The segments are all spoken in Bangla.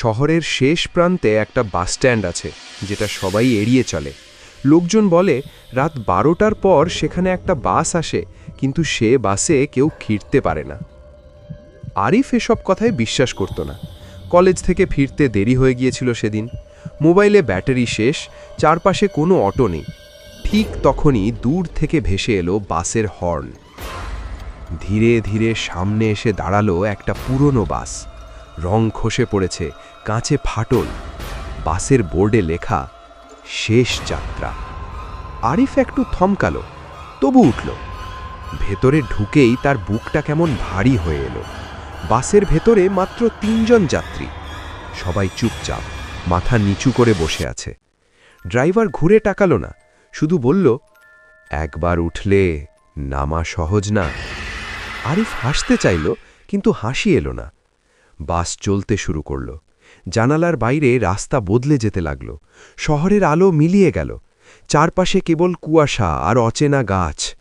শহরের শেষ প্রান্তে একটা বাসস্ট্যান্ড আছে, যেটা সবাই এড়িয়ে চলে। লোকজন বলে, রাত বারোটার পর সেখানে একটা বাস আসে, কিন্তু সে বাসে কেউ ফিরতে পারে না। আরিফ এসব কথায় বিশ্বাস করত না। কলেজ থেকে ফিরতে দেরি হয়ে গিয়েছিল সেদিন। মোবাইলে ব্যাটারি শেষ, চারপাশে কোনো অটো নেই। ঠিক তখনই দূর থেকে ভেসে এলো বাসের হর্ন। ধীরে ধীরে সামনে এসে দাঁড়াল একটা পুরনো বাস। রং খসে পড়েছে, কাঁচে ফাটল। বাসের বোর্ডে লেখা, শেষ যাত্রা। আরিফ একটু থমকালো, তবু উঠল। ভেতরে ঢুকেই তার বুকটা কেমন ভারী হয়ে এলো। বাসের ভেতরে মাত্র তিনজন যাত্রী। সবাই চুপচাপ, মাথা নিচু করে বসে আছে। ড্রাইভার ঘুরে টাকালো না, শুধু বলল, একবার উঠলে নামা সহজ না। আরিফ হাসতে চাইল, কিন্তু হাসি এলো না। বাস চলতে শুরু করল। জানালার বাইরে রাস্তা বদলে যেতে লাগল। শহরের আলো মিলিয়ে গেল। চারপাশে কেবল কুয়াশা আর অচেনা গাছ।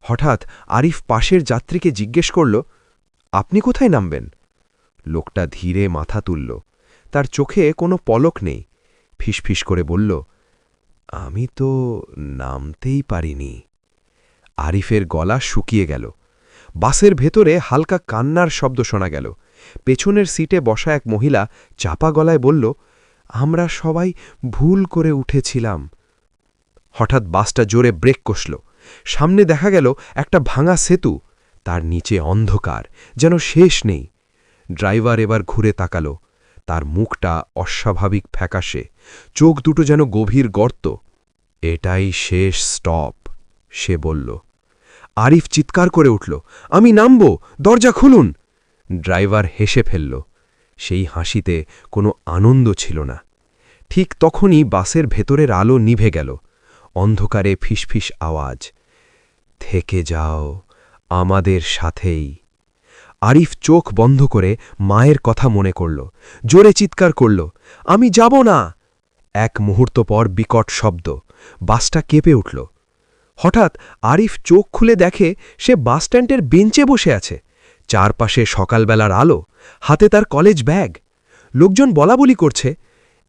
হঠাৎ আরিফ পাশের যাত্রীকে জিজ্ঞেস করল, আপনি কোথায় নামবেন? লোকটা ধীরে মাথা তুলল। তার চোখে কোনো পলক নেই। ফিসফিস করে বলল, আমি তো নামতেই পারিনি। আরিফের গলা শুকিয়ে গেল। বাসের ভেতরে হালকা কান্নার শব্দ শোনা গেল। পেছনের সিটে বসা এক মহিলা চাপা গলায় বলল, আমরা সবাই ভুল করে উঠেছিলাম। হঠাৎ বাসটা জোরে ব্রেক কষল। সামনে দেখা গেল একটা ভাঙা সেতু। তার নিচে অন্ধকার, যেন শেষ নেই। ড্রাইভার এবার ঘুরে তাকালো। তার মুখটা অস্বাভাবিক ফ্যাকাশে। চোখ দুটো যেন গভীর গর্ত। এটাই শেষ স্টপ, সে বলল। আরিফ চিৎকার করে উঠল, আমি নামব, দরজা খুলুন। ড্রাইভার হেসে ফেলল। সেই হাসিতে কোনো আনন্দ ছিল না। ঠিক তখনই বাসের ভেতরের আলো নিভে গেল। অন্ধকারে ফিসফিস আওয়াজ। থেকে যাও, আমাদের সাথেই। আরিফ চোখ বন্ধ করে মায়ের কথা মনে করল। জোরে চিৎকার করল, আমি যাব না! এক মুহূর্ত পর বিকট শব্দ। বাসটা কেঁপে উঠল। হঠাৎ আরিফ চোখ খুলে দেখে সে বাসস্ট্যান্ডের বেঞ্চে বসে আছে। চারপাশে সকালবেলার আলো, হাতে তার কলেজ ব্যাগ। লোকজন বলা বলি করছে,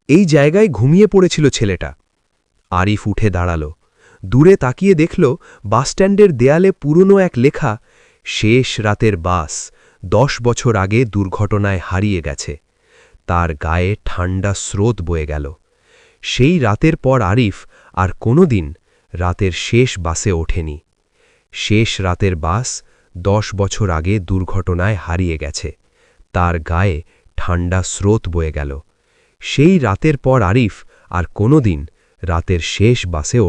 এই জায়গায় ঘুমিয়ে পড়েছিল ছেলেটা। আরিফ উঠে দাঁড়াল। দূরে তাকিয়ে দেখল, বাসস্ট্যান্ডের দেয়ালে পুরনো এক লেখা, শেষ রাতের বাস, দশ বছর আগে দুর্ঘটনায় হারিয়ে গেছে। তার গায়ে ঠান্ডা স্রোত বয়ে গেল। সেই রাতের পর আরিফ আর কোনোদিন রাতের শেষ বাসে ওঠেনি। শেষ রাতের বাস দশ বছর আগে দুর্ঘটনায় হারিয়ে গেছে। তার গায়ে ঠান্ডা স্রোত বয়ে গেল। সেই রাতের পর আরিফ আর কোনোদিন রাতের শেষ বাসে